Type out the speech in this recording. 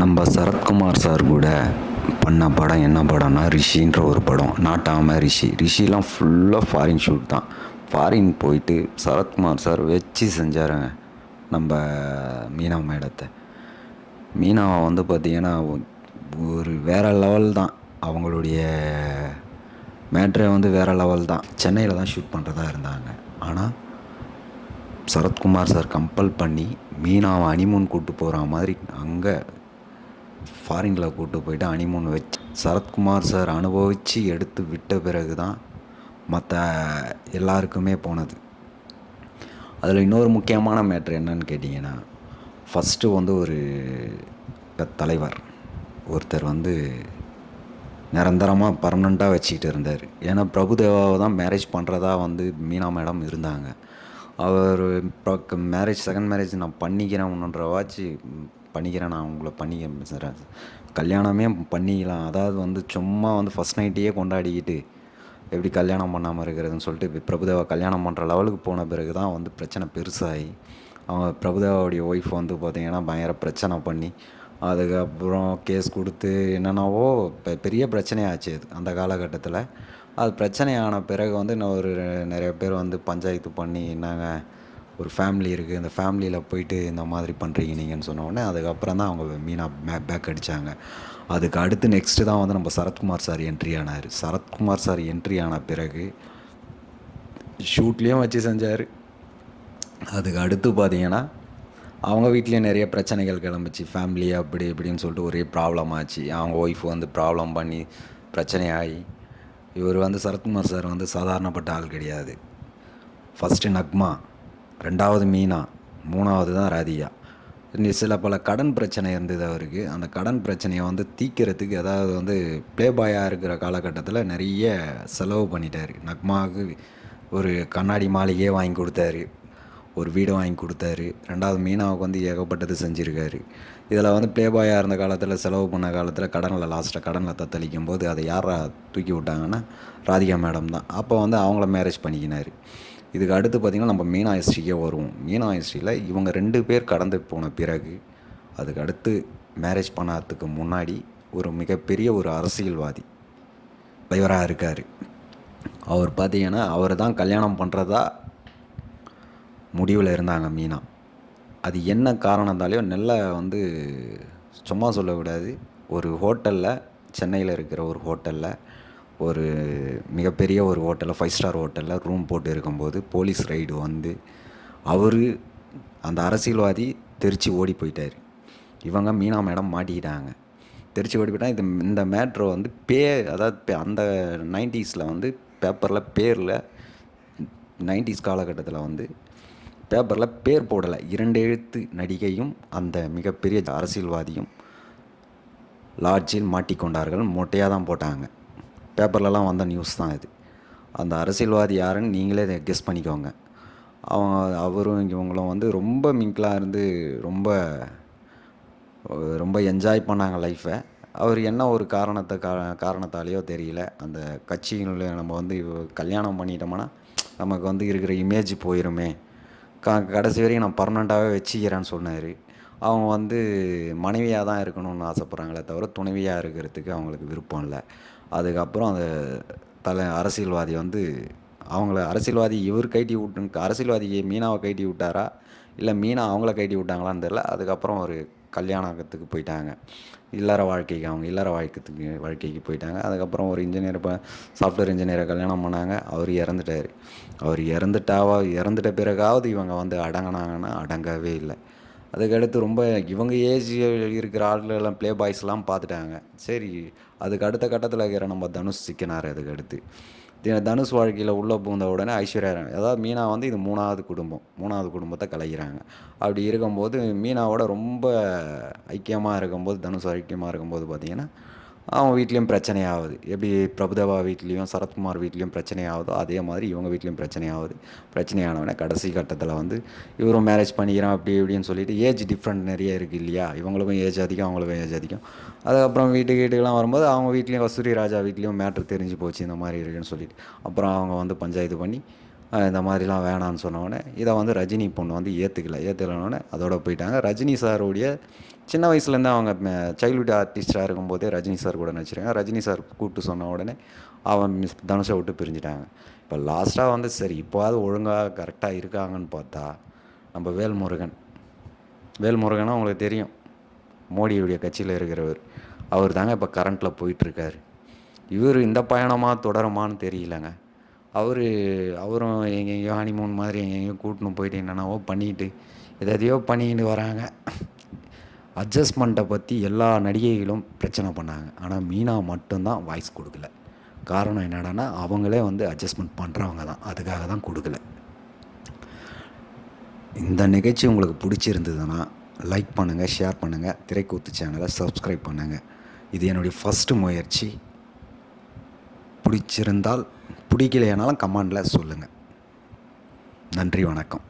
நம்ம சரத்குமார் சார் கூட பண்ண படம் என்ன படம்னா ரிஷின்ற ஒரு படம் நாட்டாம ரிஷி. ரிஷிலாம் ஃபுல்லாக ஃபாரின் ஷூட் தான். ஃபாரின் போயிட்டு சரத்குமார் சார் வச்சு செஞ்சாருங்க நம்ம மீனா மேடத்தை. மீனாவை வந்து பார்த்திங்கன்னா ஒரு வேறு லெவல் தான். அவங்களுடைய மேட்ரே வந்து வேறு லெவல் தான். சென்னையில் தான் ஷூட் பண்ணுறதா இருந்தாங்க. ஆனால் சரத்குமார் சார் கம்பல் பண்ணி மீனாவை அனிமூன் கூப்பிட்டு போகிற மாதிரி அங்கே ஃபாரினில் கூப்பிட்டு போயிட்டு அனிமூன் வச்சு சரத்குமார் சார் அனுபவித்து எடுத்து விட்ட பிறகு தான் மற்ற எல்லாருக்குமே போனது. அதில் இன்னொரு முக்கியமான மேட்ரு என்னன்னு கேட்டிங்கன்னா ஃபஸ்ட்டு வந்து ஒரு தலைவர். ஒருத்தர் வந்து நிரந்தரமாக பர்மனெண்ட்டாக வச்சுக்கிட்டு இருந்தார். ஏன்னா பிரபுதேவாவை தான் மேரேஜ் பண்ணுறதா வந்து மீனா மேடம் இருந்தாங்க. அவர் மேரேஜ் செகண்ட் மேரேஜ் நான் பண்ணிக்கிறேன் ஒன்றுன்ற வாட்சி பண்ணிக்கிறேன் நான் உங்களை பண்ணிக்க சார் கல்யாணமே பண்ணிக்கலாம். அதாவது வந்து சும்மா வந்து ஃபஸ்ட் நைட்டையே கொண்டாடிக்கிட்டு எப்படி கல்யாணம் பண்ணாமல் இருக்கிறதுன்னு சொல்லிட்டு பிரபுதேவா கல்யாணம் பண்ணுற லெவலுக்கு போன பிறகு தான் வந்து பிரச்சனை பெருசாகி அவங்க பிரபுதேவாவுடைய ஒய்ஃப் வந்து பார்த்திங்கன்னா பயங்கர பிரச்சனை பண்ணி அதுக்கப்புறம் கேஸ் கொடுத்து என்னென்னவோ இப்போ பெரிய பிரச்சனையாச்சு அது அந்த காலகட்டத்தில். அது பிரச்சனையான பிறகு வந்து இன்னும் ஒரு நிறைய பேர் வந்து பஞ்சாயத்து பண்ணி என்னங்க ஒரு ஃபேமிலி இருக்குது இந்த ஃபேமிலியில் போயிட்டு இந்த மாதிரி பண்ணுறீங்க நீங்கன்னு சொன்ன உடனே அதுக்கப்புறம் தான் அவங்க மீனா பேக் அடித்தாங்க அதுக்கு அடுத்து நெக்ஸ்ட்டு தான் வந்து நம்ம சரத்குமார் சார் என்ட்ரி ஆனார். சரத்குமார் சார் என்ட்ரி ஆன பிறகு ஷூட்லேயும் வச்சு செஞ்சார். அதுக்கு அடுத்து பார்த்தீங்கன்னா அவங்க வீட்லேயும் நிறைய பிரச்சனைகள் கிளம்பிச்சு ஃபேமிலி அப்படி இப்படின்னு சொல்லிட்டு ஒரே ப்ராப்ளம் ஆச்சு. அவங்க ஒய்ஃப் வந்து ப்ராப்ளம் பண்ணி பிரச்சனையாகி இவர் வந்து சரத்குமார் சார் வந்து சாதாரணப்பட்ட ஆள் கிடையாது. ஃபஸ்ட்டு நக்மா. ரெண்டாவது மீனா மூணாவது தான் ராதிகா. சில பல கடன் பிரச்சனை இருந்தது அவருக்கு. அந்த கடன் பிரச்சனையை வந்து தீக்கிறதுக்கு அதாவது வந்து ப்ளே பாயாக இருக்கிற காலகட்டத்தில் நிறைய செலவு பண்ணிட்டார். நக்மாவுக்கு ஒரு கண்ணாடி மாளிகையே வாங்கி கொடுத்தாரு. ஒரு வீடு வாங்கி கொடுத்தாரு. ரெண்டாவது மீனாவுக்கு வந்து ஏகப்பட்டது செஞ்சுருக்காரு. இதில் வந்து ப்ளே பாயாக இருந்த காலத்தில் செலவு பண்ண காலத்தில் கடனில் லாஸ்ட்டாக கடனில் தத்தளிக்கும் போது அதை யாரா தூக்கி விட்டாங்கன்னா ராதிகா மேடம் தான். அப்போ வந்து அவங்கள மேரேஜ் பண்ணிக்கினார். இதுக்கு அடுத்து பார்த்திங்கன்னா நம்ம மீனாயஸ்ரீக்கே வருவோம். மீனாயஸ்ரீயில் இவங்க ரெண்டு பேர் கடந்து போன பிறகு அதுக்கு அடுத்து மேரேஜ் பண்ணாததுக்கு முன்னாடி ஒரு மிகப்பெரிய ஒரு அரசியல்வாதி தலைவராக இருக்கார். அவர் பார்த்தீங்கன்னா அவர் தான் கல்யாணம் பண்ணுறதா முடிவில் இருந்தாங்க மீனா. அது என்ன காரணத்தாலேயோ நல்ல வந்து சும்மா சொல்லக்கூடாது ஒரு ஹோட்டலில் சென்னையில் இருக்கிற ஒரு ஹோட்டலில் ஒரு மிகப்பெரிய ஒரு ஹோட்டலில் ஃபைவ் ஸ்டார் ஹோட்டலில் ரூம் போட்டு இருக்கும்போது போலீஸ் ரைடு வந்து அவர் அந்த அரசியல்வாதி திருச்சி ஓடி போயிட்டார். இவங்க மீனா மேடம் மாட்டிக்கிட்டாங்க. திருச்சி ஓடி போயிட்டால் இது இந்த மேட்ரு வந்து பே அதாவது பே- அந்த நைன்டிஸில் வந்து பேப்பரில் பேரில் நைன்டிஸ் காலகட்டத்தில் வந்து பேப்பரில் பேர் போடலை. இரண்டு எழுத்து நடிகையும் அந்த மிகப்பெரிய அரசியல்வாதியும் லாட்ஜில் மாட்டிக்கொண்டார்கள். மொட்டையாக தான் போட்டாங்க. பேப்பர்லலாம் வந்த நியூஸ் தான் இது. அந்த அரசியல்வாதி யாருன்னு நீங்களே இதை கெஸ் பண்ணிக்கோங்க. அவங்க அவரும் இவங்களும் வந்து ரொம்ப மிங்கிளாக இருந்து ரொம்ப ரொம்ப என்ஜாய் பண்ணாங்க லைஃப்பை அவர் என்ன ஒரு காரணத்தை கா காரணத்தாலேயோ தெரியல. அந்த கட்சிகளில் நம்ம வந்து கல்யாணம் பண்ணிட்டோம்னா நமக்கு வந்து இருக்கிற இமேஜ் போயிருமே. க கடைசி வரையும் நான் பர்மனெண்ட்டாகவே வச்சுக்கிறேன்னு சொன்னார். அவங்க வந்து மனைவியாக தான் இருக்கணும்னு ஆசைப்பட்றாங்களே தவிர துணைவியாக இருக்கிறதுக்கு அவங்களுக்கு விருப்பம் இல்லை. அதுக்கப்புறம் அந்த தலை அரசியல்வாதி வந்து அவங்கள அரசியல்வாதி இவர் கைட்டி விட்டு அரசியல்வாதி மீனாவை கைட்டி விட்டாரா? இல்லை மீனா அவங்கள கைட்டி விட்டாங்களான்னு தெரில அதுக்கப்புறம் ஒரு கல்யாணத்துக்கு போயிட்டாங்க. இல்லற வாழ்க்கைக்கு அவங்க இல்லற வாழ்க்கைக்கு வாழ்க்கைக்கு போயிட்டாங்க. அதுக்கப்புறம் ஒரு இன்ஜினியர் இப்போ சாஃப்ட்வேர் இன்ஜினியரை கல்யாணம் பண்ணாங்க. அவர் இறந்துட்டார். அவர் இறந்துட்டாவா இறந்துட்ட பிறகாவது இவங்க வந்து அடங்கினாங்கன்னா அடங்கவே இல்லை. அதுக்கடுத்து ரொம்ப இவங்க ஏஜ் இருக்கிற ஆட்களெல்லாம் ப்ளே பாய்ஸ்லாம் பார்த்துட்டாங்க. சரி அதுக்கு அடுத்த கட்டத்தில் இருக்கிற நம்ம தனுஷ் சிக்கினார் அதுக்கடுத்து. தனுஷ் வாழ்க்கையில் உள்ளே பூந்த உடனே ஐஸ்வர்யா ராய் அதாவது மீனா வந்து இது மூணாவது குடும்பம் மூணாவது குடும்பத்தை கலைகிறாங்க அப்படி இருக்கும்போது மீனாவோட ரொம்ப ஐக்கியமாக இருக்கும்போது தனுஷ் ஐக்கியமாக இருக்கும்போது பார்த்தீங்கன்னா அவங்க வீட்லேயும் பிரச்சனை ஆகுது எப்படி பிரபுதேவா வீட்லேயும் சரத்குமார் வீட்லேயும் பிரச்சனை ஆகுதோ அதே மாதிரி இவங்க வீட்லேயும் பிரச்சனை ஆகுது பிரச்சனை கடைசி கட்டத்தில் வந்து இவரும் மேரேஜ் பண்ணிக்கிறான் அப்படி இப்படின்னு சொல்லிட்டு ஏஜ் டிஃப்ரெண்ட் நிறைய இருக்குது இல்லையா? இவங்களுக்கும் ஏஜ் அதிகம் அவங்களுக்கும் ஏஜ் அதிகம். அதுக்கப்புறம் வீட்டுக்கு வீட்டுக்கெலாம் வரும்போது அவங்க வீட்லேயும் கஸ்தூரி ராஜா வீட்லேயும் மேட்ரு தெரிஞ்சு போச்சு இந்த மாதிரி இருக்குன்னு சொல்லிட்டு. அப்புறம் அவங்க வந்து பஞ்சாயத்து பண்ணி இந்த மாதிரிலாம் வேணான்னு சொன்னோடனே இதை வந்து ரஜினி பொண்ணு வந்து ஏற்றுக்கல ஏற்றுக்கலனோடனே அதோட போயிட்டாங்க. ரஜினி சாருடைய சின்ன வயசுலேருந்து அவங்க சைல்ட்ஹுட் ஆர்டிஸ்டாக இருக்கும்போதே ரஜினி சார் கூட நடிச்சிருக்காங்க. ரஜினி சார் கூப்பிட்டு சொன்ன உடனே அவன் மிஸ் தனுஷை விட்டு பிரிஞ்சுட்டாங்க. இப்போ லாஸ்ட்டாக வந்து சரி இப்போவாது ஒழுங்காக கரெக்டாக இருக்காங்கன்னு பார்த்தா நம்ம வேல்முருகன். வேல்முருகனா உங்களுக்கு தெரியும். மோடியுடைய கட்சியில் இருக்கிறவர். அவர் தாங்க இப்போ கரண்ட்டில் போயிட்டுருக்காரு. இவர் இந்த பயணமாக தொடருமான்னு தெரியலங்க. அவர் அவரும் எங்கெங்கேயோ ஹனிமூன் மாதிரி எங்கெங்கேயோ கூட்டின்னு போயிட்டு என்னென்னவோ பண்ணிட்டு எதையோ பண்ணிக்கிட்டு வராங்க. அட்ஜஸ்ட்மெண்ட்டை பற்றி எல்லா நடிகைகளும் பிரச்சனை பண்ணாங்க. ஆனால் மீனா மட்டும்தான் வாய்ஸ் கொடுக்கல. காரணம் என்னடான்னா அவங்களே வந்து அட்ஜஸ்ட்மெண்ட் பண்ணுறவங்க தான். அதுக்காக தான் கொடுக்கல. இந்த நிகழ்ச்சி உங்களுக்கு பிடிச்சிருந்ததுன்னா லைக் பண்ணுங்கள் ஷேர் பண்ணுங்கள் திரைக்கூத்து சேனலை சப்ஸ்கிரைப் பண்ணுங்கள் இது என்னுடைய ஃபஸ்ட்டு முயற்சி. பிடிச்சிருந்தால் பிடிக்கலையானாலும் கமாண்டில் சொல்லுங்கள் நன்றி வணக்கம்.